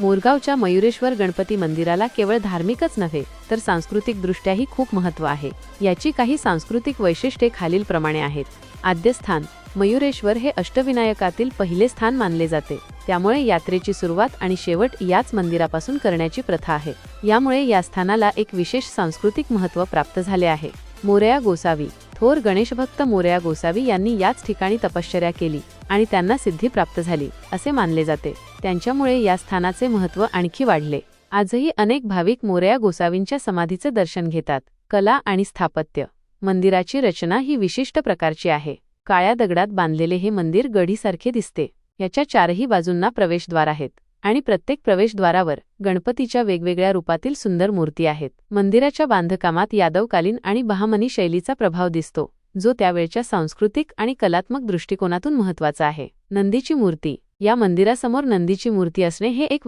मोरगावच्या मयुरेश्वर गणपती मंदिराला केवळ धार्मिकच नव्हे तर सांस्कृतिकदृष्ट्याही खूप महत्त्व आहे. याची काही सांस्कृतिक वैशिष्ट्ये खालीलप्रमाणे आहेत. आद्यस्थान मयुरेश्वर हे अष्टविनायकातील पहिले स्थान मानले जाते. त्यामुळे यात्रेची सुरुवात आणि शेवट याच मंदिरापासून करण्याची प्रथा आहे. यामुळे या स्थानाला एक विशेष सांस्कृतिक महत्त्व प्राप्त झाले आहे. मोरया गोसावी थोर गणेशभक्त मोरया गोसावी यांनी याच ठिकाणी तपश्चर्या केली. आणि त्यांना सिद्धी प्राप्त झाली असे मानले जाते. त्यांच्यामुळे या स्थानाचे महत्त्व आणखी वाढले. आजही अनेक भाविक मोरया गोसावींच्या समाधीचे दर्शन घेतात. कला आणि स्थापत्य. मंदिराची रचना ही विशिष्ट प्रकारची आहे. काळ्या दगडात बांधलेले हे मंदिर गढीसारखे दिसते. याच्या चारही बाजूंना प्रवेशद्वार आहेत आणि प्रत्येक प्रवेशद्वारावर गणपतीच्या वेगवेगळ्या रूपातील सुंदर मूर्ती आहेत. मंदिराच्या बांधकामात यादवकालीन आणि बहामनी शैलीचा प्रभाव दिसतो. जो त्यावेळच्या सांस्कृतिक आणि कलात्मक दृष्टिकोनातून महत्त्वाचा आहे. नंदीची मूर्ती. या मंदिरासमोर नंदीची मूर्ती असणे हे एक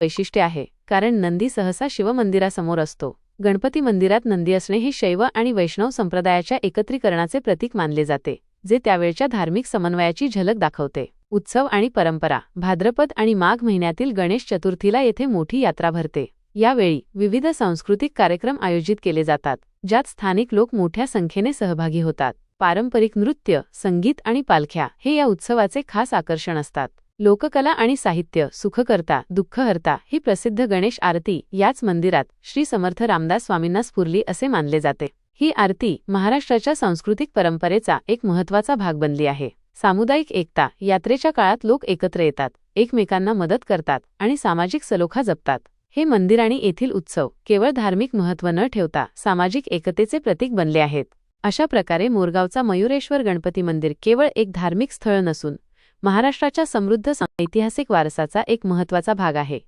वैशिष्ट्य आहे कारण नंदी सहसा शिवमंदिरासमोर असतो. गणपती मंदिरात नंदी असणे हे शैव आणि वैष्णव संप्रदायाच्या एकत्रीकरणाचे प्रतीक मानले जाते जे त्यावेळच्या धार्मिक समन्वयाची झलक दाखवते. उत्सव आणि परंपरा. भाद्रपद आणि माघ महिन्यातील गणेश चतुर्थीला येथे मोठी यात्रा भरते. यावेळी विविध सांस्कृतिक कार्यक्रम आयोजित केले जातात ज्यात स्थानिक लोक मोठ्या संख्येने सहभागी होतात. पारंपरिक नृत्य संगीत आणि पालख्या हे या उत्सवाचे खास आकर्षण असतात. लोककला आणि साहित्य सुखकर्ता दुःखहर्ता ही प्रसिद्ध गणेश आरती याच मंदिरात श्री समर्थ रामदास स्वामींना स्फुरली असे मानले जाते. ही आरती महाराष्ट्राच्या सांस्कृतिक परंपरेचा एक महत्त्वाचा भाग बनली आहे. सामुदायिक एकता यात्रेच्या काळात लोक एकत्र येतात एकमेकांना मदत करतात आणि सामाजिक सलोखा जपतात. हे मंदिर आणि येथील उत्सव केवळ धार्मिक महत्त्व न ठेवता सामाजिक एकतेचे प्रतीक बनले आहेत. अशा प्रकारे मोरगावचा मयुरेश्वर गणपती मंदिर केवळ एक धार्मिक स्थळ नसून महाराष्ट्राच्या समृद्ध ऐतिहासिक वारसाचा एक महत्त्वाचा भाग आहे.